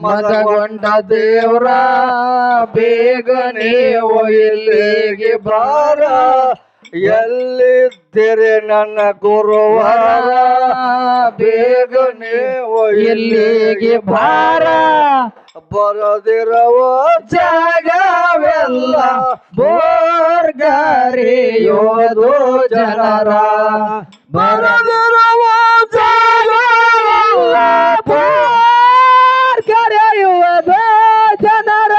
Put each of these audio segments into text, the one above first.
ಮದಗೊಂಡ ದೇವ್ರ ಬೇಗನೆ ಇಲ್ಲಿಗೆ ಬಾರ. ಎಲ್ಲಿದ್ದೀರಿ ನನ್ನ ಗುರುವ ಬೇಗನೆ ಇಲ್ಲಿಗೆ ಬಾರ. ಬರದಿರವ ಜಾಗವೆಲ್ಲ ಬೋರ್ಗರಿಯೋದು ಜನರ. ಬರದಿರವ ಜಾಗವೆಲ್ಲ ಬೋರ್ಗರೆಯುವುದು ಜನರ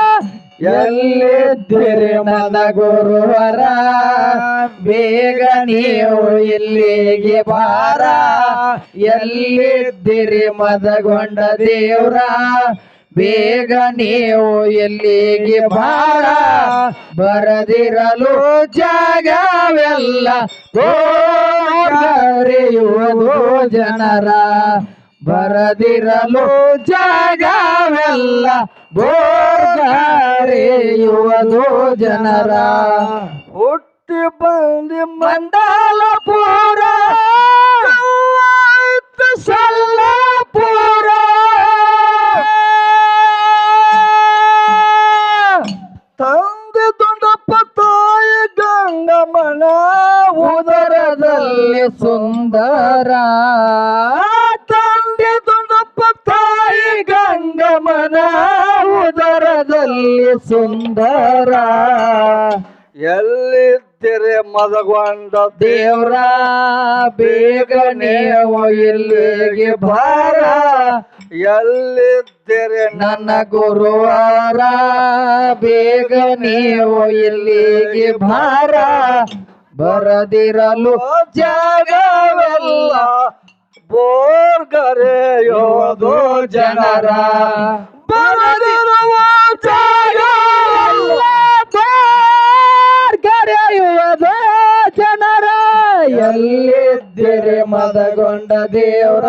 ಎಲ್ಲಿದ್ದೀರಿ ಮನ ಗುರುವರ ಬೇಗ ನೀವು ಇಲ್ಲಿಗೆ ಬಾರ. ಎಲ್ಲಿದ್ದೀರಿ ಮದಗೊಂಡ ದೇವ್ರ? ಬೇಗ ನೀವು ಎಲ್ಲಿಗೆ ಬಾರ. ಬರದಿರಲು ಜಾಗವೆಲ್ಲ ಓರಿಯುವುದು ಜನರ. ಬರದಿರಲು ಜಾಗವೆಲ್ಲ ಗೋಗರೆಯುವುದು ಜನರ ಹುಟ್ಟಿ ಬಂದಿ ಮಂಡಲಪುರ ಸಲ್ಲಪುರ. ತಂದೆ ತುಂಡಪ್ಪ ತಾಯಿ ಗಂಗಮನ ಉದರದಲ್ಲಿ ಸುಂದರ. ಉದರದಲ್ಲಿ ಸುಂದರ? ಎಲ್ಲಿದ್ದರೆ ಮದಗೊಂಡ ದೇವ್ರ? ಬೇಗನೆ ಇಲ್ಲಿಗೆ ಬಾರ. ಎಲ್ಲಿದ್ದರೆ ನನ್ನ ಗುರುವಾರ? ಬೇಗ ನೀವು ಇಲ್ಲಿಗೆ ಬಾರ. ಬರದಿರಲು ಜಾಗವೆಲ್ಲ ಬೋರ್ಗರೆಯೋದು ಜನರ. ಬರದಿರುವ ಬೋರ್ಗರೆಯುವುದು ಜನರ, ಎಲ್ಲಿದ್ದರೆ ಮದಗೊಂಡ ದೇವ್ರ?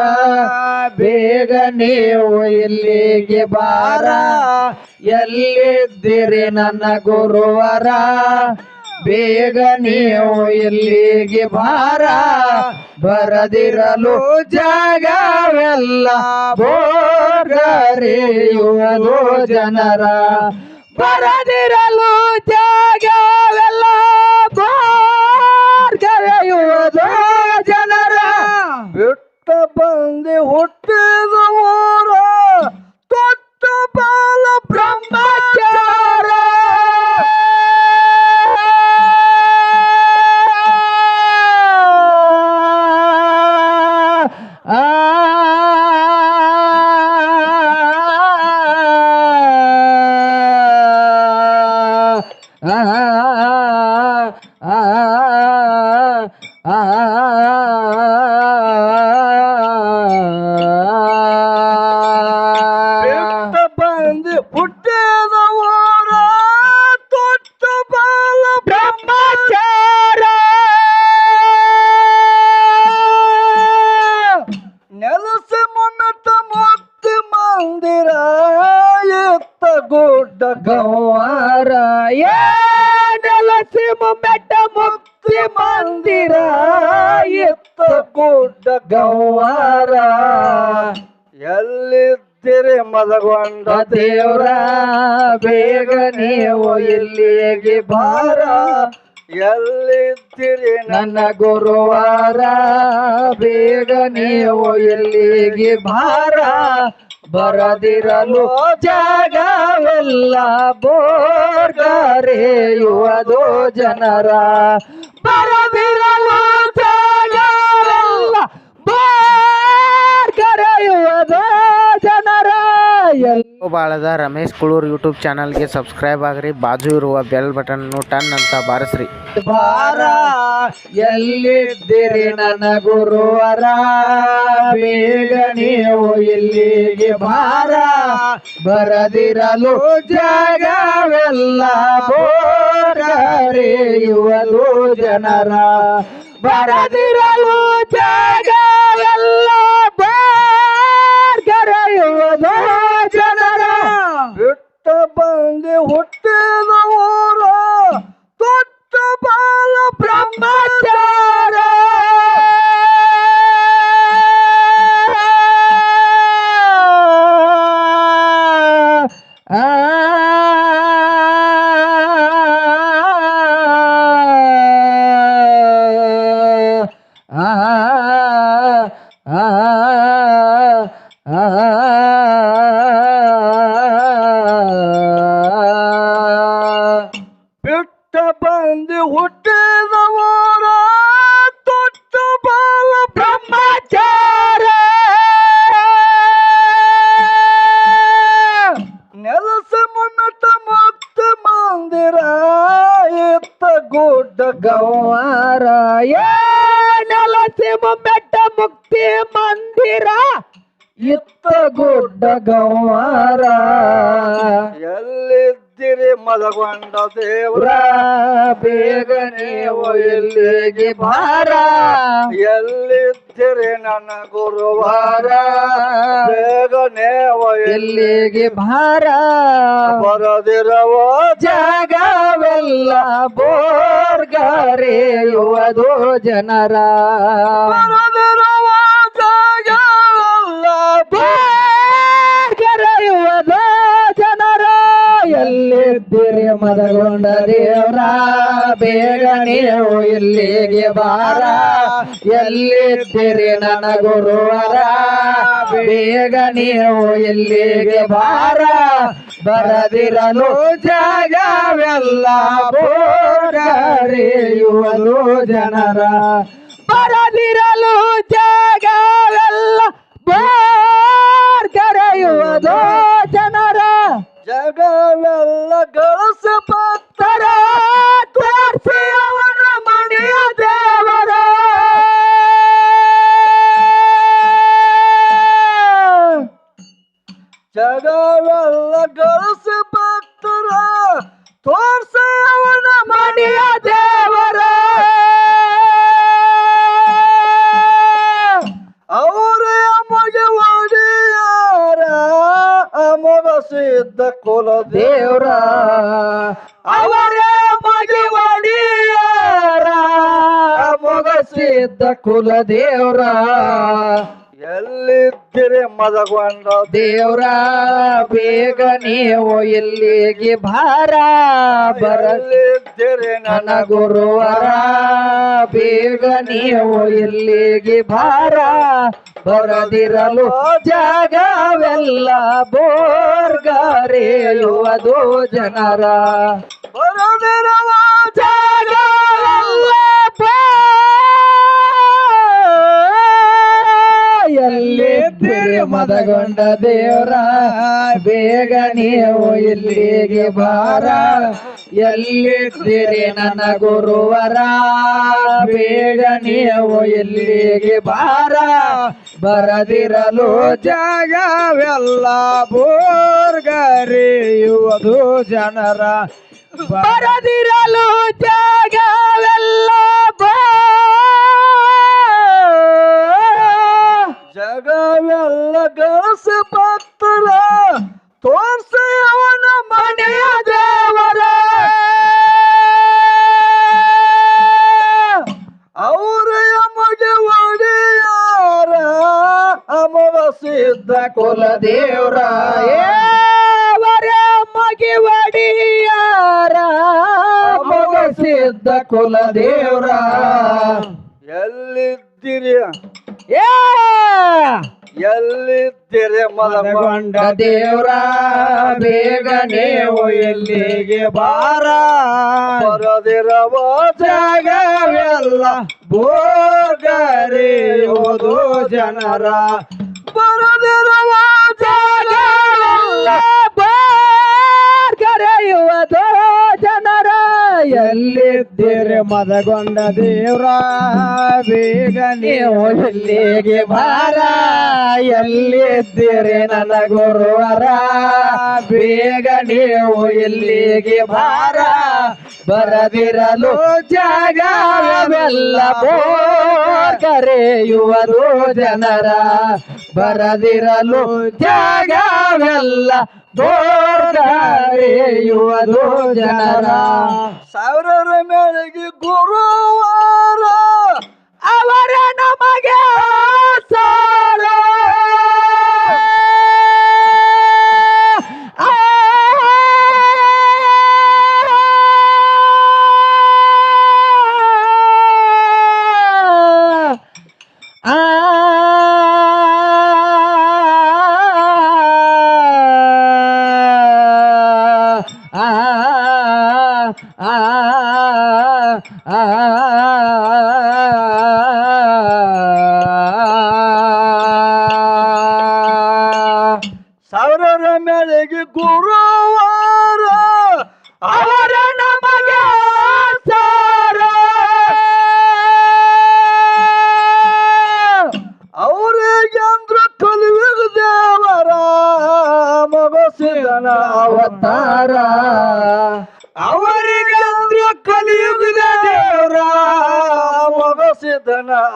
ಬೇಗ ನೀವು ಇಲ್ಲಿಗೆ ಬಾರ. ಎಲ್ಲಿದ್ದೀರಿ ನನ್ನ ಗುರುವರ? ಬೇಗ ನೀವು ಇಲ್ಲಿಗೆ ಬಾರ. ಬರದಿರಲು ಜಾಗವೆಲ್ಲ ಬೋರ್ಗರೆಯುವುದು ಜನರ. ಬರದಿರಲು ಜಾಗವೆಲ್ಲ ಬೋರ್ಗರೆಯುವುದು ಜನರ ಬಿಟ್ಟ ಬಂದಿ ಹುಟ್ಟಿದ ಊರ ತೊಟ್ಟ ಬಾಲ ಬ್ರಹ್ಮಚಾರ ಆ ದೇವ್ರ ಬೇಗ ನೀವು ಇಲ್ಲಿಗೆ ಬಾರ? ಎಲ್ಲಿದ್ದೀರಿ ನನ್ನ ಗುರುವಾರ? ಬೇಗ ನೀವು ಇಲ್ಲಿಗೆ ಬಾರ? ಬರದಿರಲು ಜಾಗವೆಲ್ಲ ಬೋರ್ಗರೆಯುವುದು ಜನರ. ಬರದಿರಲು ಜಾಗವೆಲ್ಲ ಬೋರ್ಗರೆಯುವುದು ಜನರ. ಬಾಳದ. ರಮೇಶ್ ಕುಳೂರ್ ಯೂಟ್ಯೂಬ್ ಚಾನಲ್ಗೆ ಸಬ್ಸ್ಕ್ರೈಬ್ ಆಗ್ರಿ. ಬಾಜು ಇರುವ ಬೆಲ್ ಬಟನ್ ಟನ್ ಅಂತ ಬಾರಿಸ್ರಿ. ಬಾರ ಎಲ್ಲಿದ್ದೀರಿ ನನ್ನ ಗುರುವರ? ಬೇಗ ನೀವು ಇಲ್ಲಿಗೆ ಬಾರ ಬರದಿರಲು ಜಾಗವೆಲ್ಲ ಬೋರರೆಯುವುದು ಜನರ. ಬರದಿರಲು ಜಾಗವೆಲ್ಲ ಬಂದು ಹುಟ್ಟಿದ ಊರ ತೊಟ್ಟ ಬಾಲ ಬ್ರಹ್ಮಚಾರ ದೇವ್ರ ಬೇಗನೆ ಎಲ್ಲಿಗೆ ಭಾರ ಎಲ್ಲಿದ್ದಿರಿ ನನ್ನ ಗುರುವಾರ? ಬೇಗನೆ ಎಲ್ಲಿಗೆ ಭಾರ ಬರದಿರವ ಜಾಗವೆಲ್ಲ ಬೋರ್ಗರೆಯುವುದು ಜನರ. ಎಲ್ಲಿದ್ದೀರಿ ಮದಗೊಂಡ ದೇವ್ರ, ಬೇಗ ನೀವು ಇಲ್ಲಿಗೆ ಬಾರ. ಎಲ್ಲಿದ್ದೀರಿ ನನ್ನ ಗುರುವರ, ಬೇಗ ನೀವು ಇಲ್ಲಿಗೆ ಬಾರ. ಬರದಿರಲು ಜಾಗವೆಲ್ಲ ಬೋರರಿಯುವುದು ಜನರ. ಬರದಿರಲು ಜಾಗವೆಲ್ಲ ಬೋರ್ ಕರೆಯುವುದು ಜನರ ಜಗವೆಲ್ಲ ಗಳಸ ಎಲ್ಲಿದ್ದಿರಿ ಮದಗೊಂಡ ದೇವ್ರ ಬೇಗ ನೀವು ಇಲ್ಲಿಗೆ ಭಾರ ಬರ? ಎಲ್ಲಿದ್ದಿರಿ ನನ್ನ ನನ್ನ ಗುರುವರ ಬೇಗ ನೀವು ಇಲ್ಲಿಗೆ ಭಾರ ಬರದಿರಲು ಜಾಗವೆಲ್ಲ ಬೋರ್ಗರೆಯುವುದು ಜನರ. ಬರದಿರವ ಜಾಗವೆಲ್ಲ ಎಲ್ಲಿದ್ದೀರಿ ಮದಗೊಂಡ ದೇವರ, ಬೇಗ ನೀವು ಇಲ್ಲಿಗೆ ಬಾರ. ಎಲ್ಲಿದ್ದೀರಿ ನನ್ನ ಗುರುವರ, ಬೇಗ ನೀವು ಇಲ್ಲಿಗೆ ಬಾರ. ಬರದಿರಲು ಜಾಗವೆಲ್ಲ ಬೋರ್ಗರಿಯುವುದು ಜನರ. ಬರದಿರಲು ಜಾಗವೆಲ್ಲ ಗಳಸ ಪಾತ್ರ ತೋರ್ಸ ಅವನ ಮನೆಯ ದೇವರ. ಅವರ ಯಮಗೆ ಒಡೆಯಾರ. ಅಮವ ಸಿದ್ಧ ಕುಲ ದೇವರ. ಏವರ ಮಗಿ ಅಮವ ಸಿದ್ಧ ಕುಲ ದೇವರ. ಎಲ್ಲಿದ್ದೀರಿ? ಏ! ಎಲ್ಲಿದ್ದಿರಿ ಮಲಗೊಂಡ ದೇವ್ರ ಬೇಗ ನೀವು ಎಲ್ಲಿಗೆ ಬಾರ? ಬರದಿರವ ಜಾಗವೆಲ್ಲ ಬೋರ್ಗರೆಯುವುದು ಜನರ. ಬರದಿರವ ಜಾಗವೆಲ್ಲ ಬೋರ್ಗರೆಯುವುದು ಜನರ ಎಲ್ಲಿದ್ದೀರಿ ಮದಗೊಂಡ ದೇವ್ರ? ಬೇಗ ನೀವು ಇಲ್ಲಿಗೆ ಬಾರ. ಎಲ್ಲಿದ್ದೀರಿ ನನ್ನ ಗುರುವರ? ಬೇಗ ನೀವು ಇಲ್ಲಿಗೆ ಬಾರ. ಬರದಿರಲು ಜಾಗವೆಲ್ಲ ಕರೆಯುವರು ಜನರ. ಬರದಿರಲು ಜಾಗವೆಲ್ಲ ದೋರ್ದಾರೆಯುವ ದೋ ಜನರ ಸಾವಿರ ಮೇಳೆಗೆ ಗುರುವಾರ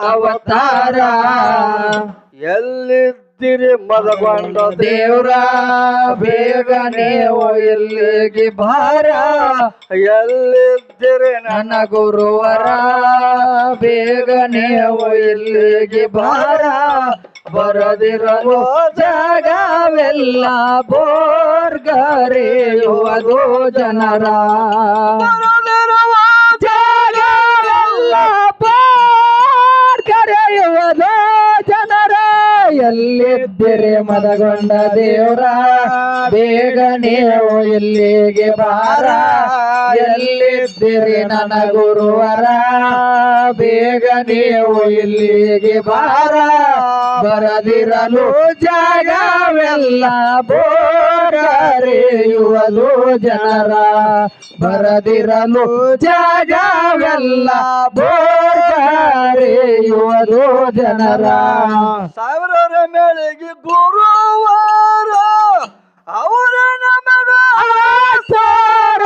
ಅವತಾರ. ಎಲ್ಲಿದ್ದೀರಿ ಮದಗೊಂಡ ದೇವ್ರ ಬೇಗನೆ ಎಲ್ಲಿಗೆ ಭಾರ ಎಲ್ಲಿದ್ದೀರಿ ನನ್ನ ನನ್ನ ಗುರುವರ ಬೇಗನೆ ಎಲ್ಲಿಗೆ ಭಾರ ಬರದಿರಲು ಜಾಗವೆಲ್ಲ ಬೋರ್ಗರೆಯುವುದು ಜನರ. ಮದಗೊಂಡ ದೇವ್ರ ಬೇಗನೆ ಎಲ್ಲಿಗೆ ಬಾರ. ಎಲ್ಲಿದ್ದರೆ ನನ್ನ ಗುರುವರ. ನೀವು ಇಲ್ಲಿಗೆ ಬಾರ. ಬರದಿರಲು ಜಾಗವೆಲ್ಲ ಬೋರರೆಯುವುದು ಜನರ. ಬರದಿರಲು ಜಾಗವೆಲ್ಲ ಬೋರರೆಯುವುದು ಜನರ. ಸಾವಿರ ಮೇಳೆಗೆ ಗುರುವಾರ. ಅವರ ನಮಗ ಆಸಾರ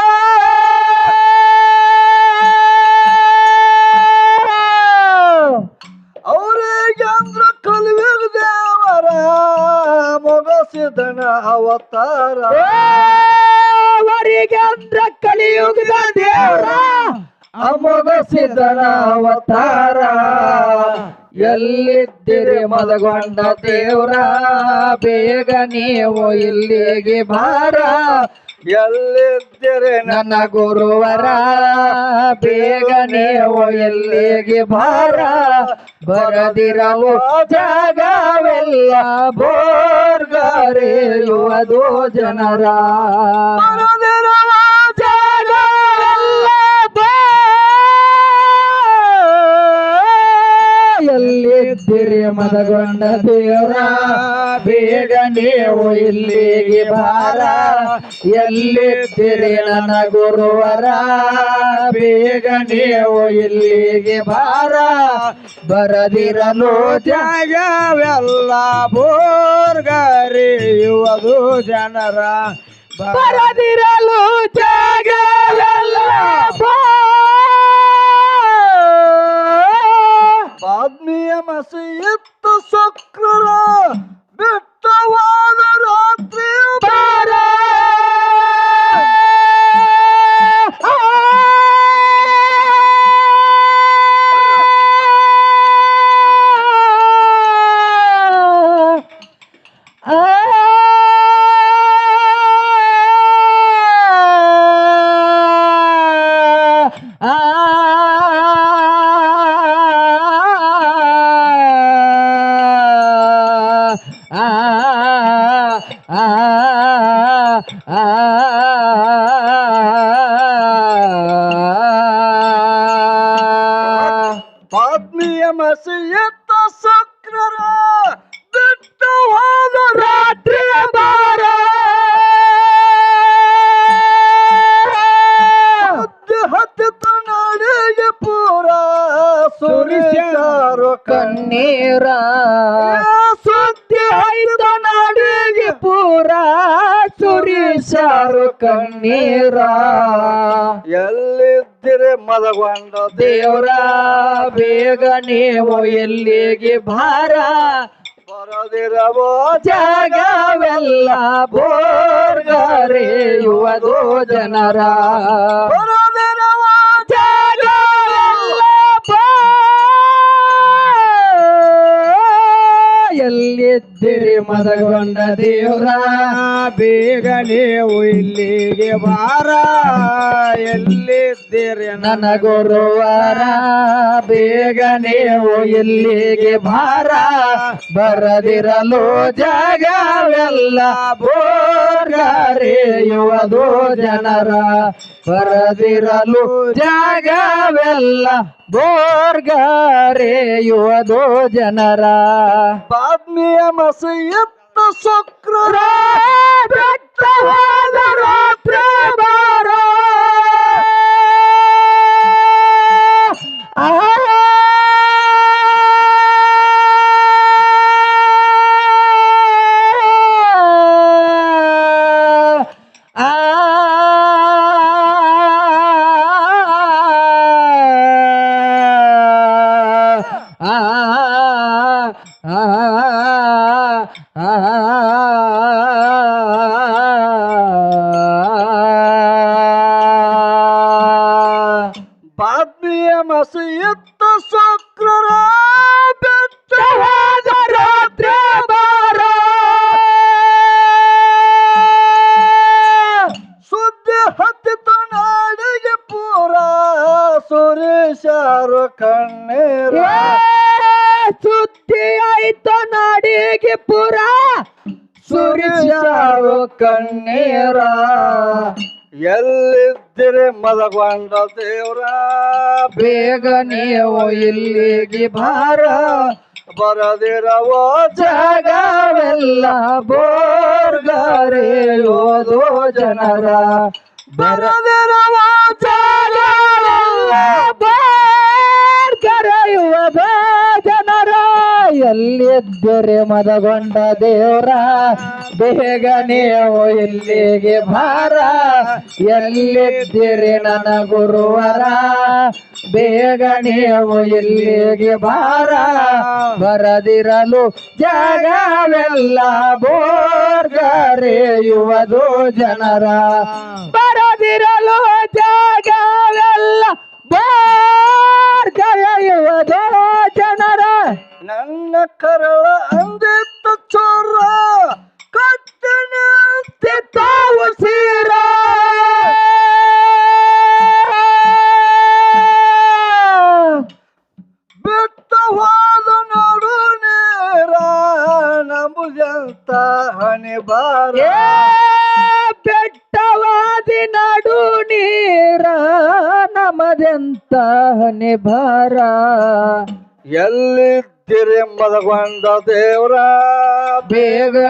ಅಮೋಘಸಿದನ ಅವತಾರ ಎಲ್ಲಿದ್ದಿರಿ ಮಲಗೊಂಡ ದೇವ್ರ? ಬೇಗ ನೀವು ಇಲ್ಲಿಗೆ ಬಾರ. ಎಲ್ಲಿದ್ದೀರಿ ನನ್ನ ನನ್ನ ಗುರುವರ? ಬೇಗ ನೀವು ಎಲ್ಲಿಗೆ ಬಾರ. ಬರದಿರವು ಜಾಗವೆಲ್ಲ ಬೋರ್ಗರೆಯುವುದು ಜನರ. ಮದಗೊಂಡ ದೇವರ, ಬೇಗ ನೀವು ಇಲ್ಲಿಗೆ ಬಾರ. ಎಲ್ಲಿದ್ದೀರಿ ನನ್ನ ಗುರುವರ, ಬೇಗ ನೀವು ಇಲ್ಲಿಗೆ ಬಾರ. ಬರದಿರಲು ಜಾಗವೆಲ್ಲ ಬೋರ್ಗರಿಯುವುದು ಜನರ ಬರದಿರಲು ಜಾಗವೆಲ್ಲ ಬಾದ್ಮಿಯ ಮಸಿ ಸಕ್ರರ ಬಿಟ್ಟವಾದ ರಾತ್ರಿ ಸುರಿಸಾರು ಕಣ್ಣೀರ. ಸುದ್ದಿ ಐದು ನಾಡಿಗೆ ಪೂರ. ಸುರಿಸಾರು ಕಣ್ಣೀರ. ಎಲ್ಲಿದ್ದಿರಿ ಮದಗೊಂಡ ದೇವ್ರ? ಬೇಗ ನೀವು ಎಲ್ಲಿಗೆ ಭಾರ? ಬರದಿರವೋ ಜಾಗವೆಲ್ಲ ಬೋರ್ಗರೆಯುವುದು ಜನರ. Elliot. ಎಲ್ಲಿದ್ದಿರಿ ಮದಗೊಂಡ ದೇವ್ರ. ಬೇಗ ನೀವು ಇಲ್ಲಿಗೆ ಬಾರ ಎಲ್ಲಿದ್ದೀರಿ ನನ್ನ ಗುರುವಾರ? ಬೇಗ ನೀವು ಇಲ್ಲಿಗೆ ಬಾರ ಬರದಿರಲು ಜಾಗವೆಲ್ಲ ಬೋರ್ಗರೆಯುವುದು ಜನರ ಬರದಿರಲು ಜಾಗವೆಲ್ಲ ಬೋರ್ಗರೆಯುವುದು ಜನರ ಬಾದ್ಮಿಯ ಎತ್ತ ಶುಕ್ರ ರಾತ್ರಿ ಬಾರ ಮದಗೊಂಡ ದೇವ್ರ ಬೇಗ ನೀವು ಇಲ್ಲಿಗೆ ಬಾರ. ಬರದಿರವೋ ಜಾಗವೆಲ್ಲ ಬೋರ್ಗರೆಯೋದು ಜನರ. ಬರದಿರವ ಜಾಗವೆಲ್ಲ ಬೋರ್ಗರೆಯುವುದು ಜನರ ಎಲ್ಲಿದ್ದರೆ ಮದಗೊಂಡ ದೇವರ, ಬೇಗ ನೀವು ಇಲ್ಲಿಗೆ ಭಾರ ಎಲ್ಲಿದ್ದೀರಿ ನನ್ನ ಗುರುವರ, ಬೇಗ ನೀವು ಇಲ್ಲಿಗೆ ಭಾರ ಬರದಿರಲು ಜಾಗವೆಲ್ಲ ಬೋರ್ಗರೆಯುವುದು ಜನರ ಬರದಿರಲು ಜಾಗವೆಲ್ಲ ಬೋರ್ಗರೆಯುವುದು ಜನರ ನನ್ನ ಕರಳ ಅಂದಿತ್ತ ಚೋರ.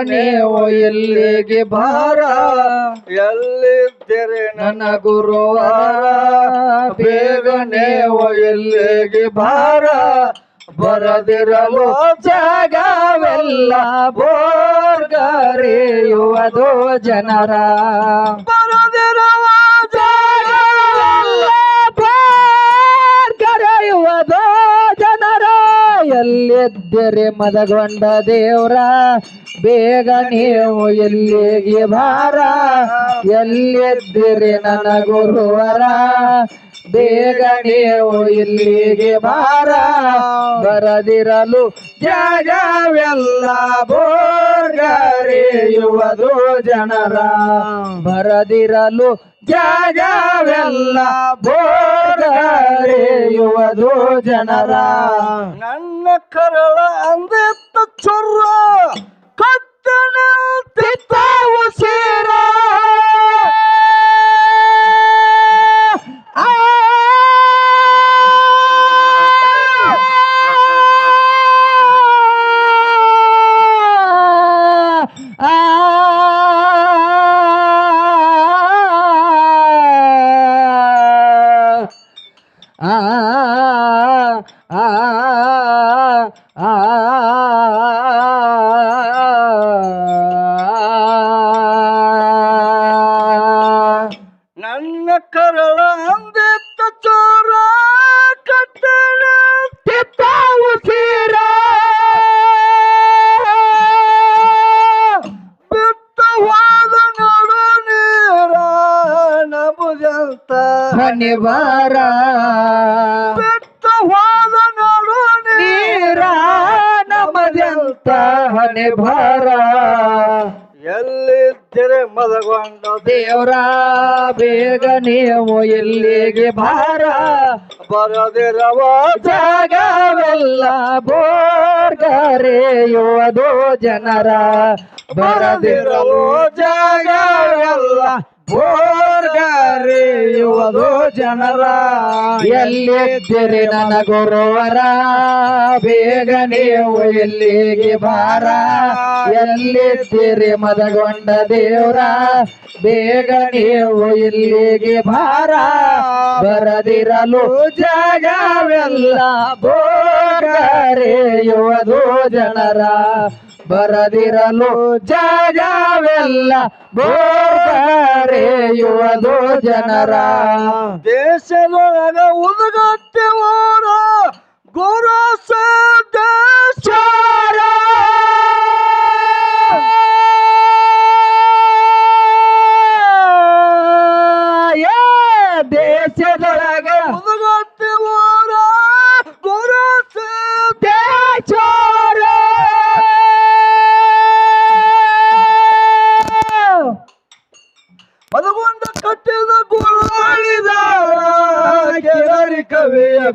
ನೀವು ಎಲ್ಲಿಗೆ ಭಾರ ಎಲ್ಲಿದ್ದರೆ ನನ್ನ ಗುರುವಾರ? ಬೇಗ ನೀವು ಎಲ್ಲಿಗೆ ಭಾರ ಬರದಿರಲು ಜಾಗವೆಲ್ಲ ಬೋರ್ಗರೆಯುವುದು ಜನರ. ಬರದಿರುವ ಜಾಗವೆಲ್ಲ ಬೋರ್ಗರೆಯುವುದು ಎಲ್ಲಿದ್ದರೆ ಮದಗೊಂಡ ದೇವ್ರ, ಬೇಗ ನೀವು ಎಲ್ಲಿಗೆ ಭಾರ ಎಲ್ಲಿದ್ದರೆ ನನ್ನ ಗುರುವರ, ಬೇಗ ನೀವು ಇಲ್ಲಿಗೆ ಭಾರ ಬರದಿರಲು ಜಾಗವೆಲ್ಲ ಬೋರ್ಗರೆಯುವುದು ಜನರ ಬರದಿರಲು ಜಾಗವೆಲ್ಲ ಬೋರ್ಗರೆಯುವುದು ಜನರ. ನನ್ನ ಕರಳ ಅಂದಿತ್ತ ಚೊರ್ರ. ಹನಿವಾರ ಬಿಟ್ಟ ಹೋದ ನೋಡು ನೀರ ನಮದೆಂತ ಹನಿ ಭಾರ. ಎಲ್ಲಿದ್ದರೆ ಮದಗೊಂಡ ದೇವ್ರ ಬೇಗ ನೀವು ಎಲ್ಲಿಗೆ ಭಾರ ಬರದಿರವ ಜಾಗವೆಲ್ಲ ಬೋರ್ಗರೆಯುವುದು ಜನರ. ಬರದಿರವೋ ಜಾಗವೆಲ್ಲ ಬೋರ್ಗರೆಯುವುದು ಜನರ ಎಲ್ಲಿದ್ದಿರಿ ನನ್ನ ಗುರುವರ? ಬೇಗ ನೀವು ಎಲ್ಲಿಗೆ ಬಾರ. ಎಲ್ಲಿದ್ದಿರಿ ಮದಗೊಂಡ ದೇವರ? ಬೇಗ ನೀವು ಇಲ್ಲಿಗೆ ಭಾರ ಬರದಿರಲು ಜಾಗವೆಲ್ಲ ಬೋರ್ಗರೆಯುವುದು ಜನರ ಬರದಿರಲು ಜಾಗವೆಲ್ಲ ಬೋರೆಯುವುದು ಜನರ. ದೇಶದೊಳಗ ಉದುಗತ್ತೆ ಓರ ಚಾರ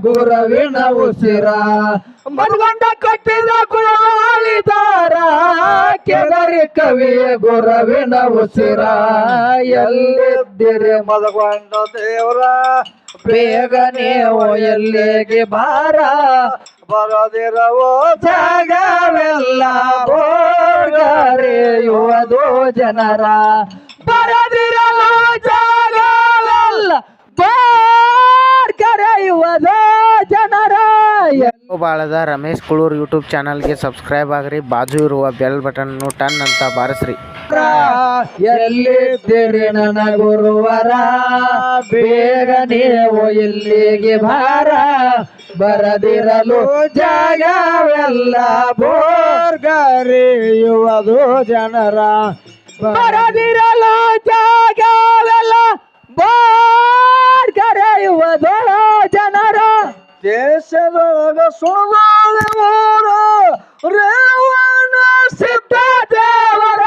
ಗುರುವಿನ ಉಸಿರ ಮಲ್ಗೊಂಡ ಕಟ್ಟಿದ ಕುಳವಾಳಿದಾರ ಕೆದರಿ ಕವಿಯ ಗುರುವಿನ ಉಸಿರ ಎಲ್ಲಿದ್ದೀರಿ ಮದಗೊಂಡ ದೇವರ? ಬೇಗನೆ ನೀವು ಎಲ್ಲಿಗೆ ಬಾರ? ಬರದಿರವೋ ಜಾಗವೆಲ್ಲ ಬೋರ್ಗರೆಯುವುದು ಜನರ. ಬರದಿರಲೋ ಜಾಗವೆಲ್ಲ ಬೋ ಬಾಳದ ರಮೇಶ್ ಕುಳೂರ್ ಯೂಟ್ಯೂಬ್ ಚಾನಲ್ಗೆ ಸಬ್ಸ್ಕ್ರೈಬ್ ಆಗ್ರಿ. ಬಾಜು ಇರುವ ಬೆಲ್ ಬಟನ್ ಟನ್ ಅಂತ ಬಾರಿಸ್ರಿ. ಎಲ್ಲಿದ್ದೀರಿ ನನ್ನ ಗುರುವರ? ಬೇಗ ನೀವು ಇಲ್ಲಿಗೆ ಬಾರ. ಬರದಿರಲು ಜಾಗವೆಲ್ಲ ಬೋರ್ಗರಿಯುವುದು ಜನರ. ಬರದಿರಲು ಜಾಗವೆಲ್ಲ ಬೋರ್ಗರೆಯುವುದು ಜನರ ದೇಶದೊಳಗ ಸುಣದಾಳೆ ಊರ ರೇವಣ ಸಿದ್ಧ ದೇವರ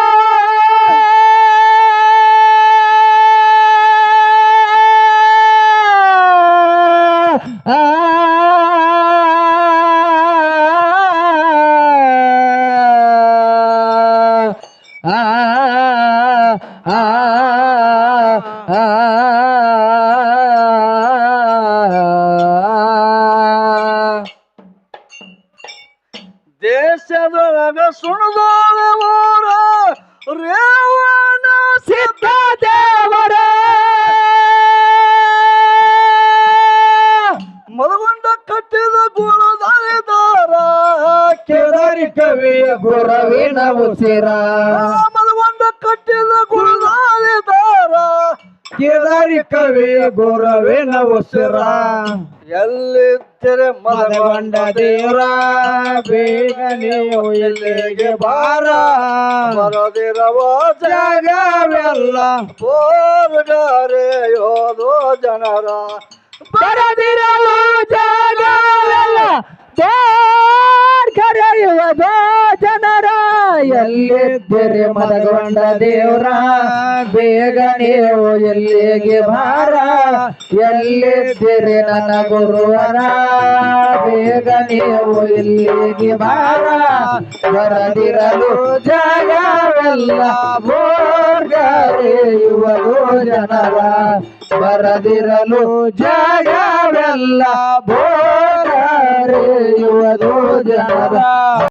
ದೇಶದೊಳಗ ಮದಗೊಂಡ ದೇವರ ಬೇಗ ನೀವು ಇಲ್ಲಿಗೆ ಬಾರ? ಬರದಿರವೋ ಜಾಗವೆಲ್ಲ ಹೋರ್ಗರೆಯೋದು ಜನರ. ಬರದಿರಲು ಜಾಗವೆಲ್ಲ ಕರೆಯುವುದು ಜನರ ಎಲ್ಲಿದ್ದೀರಿ ಮದಗೊಂಡ ದೇವ್ರ, ಬೇಗ ನೀವು ಎಲ್ಲಿಗೆ ಭಾರ? ಎಲ್ಲಿದ್ದೀರಿ ನನ್ನ ಗುರುವರ? ಬೇಗ ನೀವು ಇಲ್ಲಿಗೆ ಭಾರ? ಬರದಿರಲು ಜಾಗವೆಲ್ಲ ಬೋರ್ಗರೆಯುವುದು ಜನರ. ಬರದಿರಲು ಜಾಗವೆಲ್ಲ ಬೋರ್ಗರೆಯುವುದು ಜನರ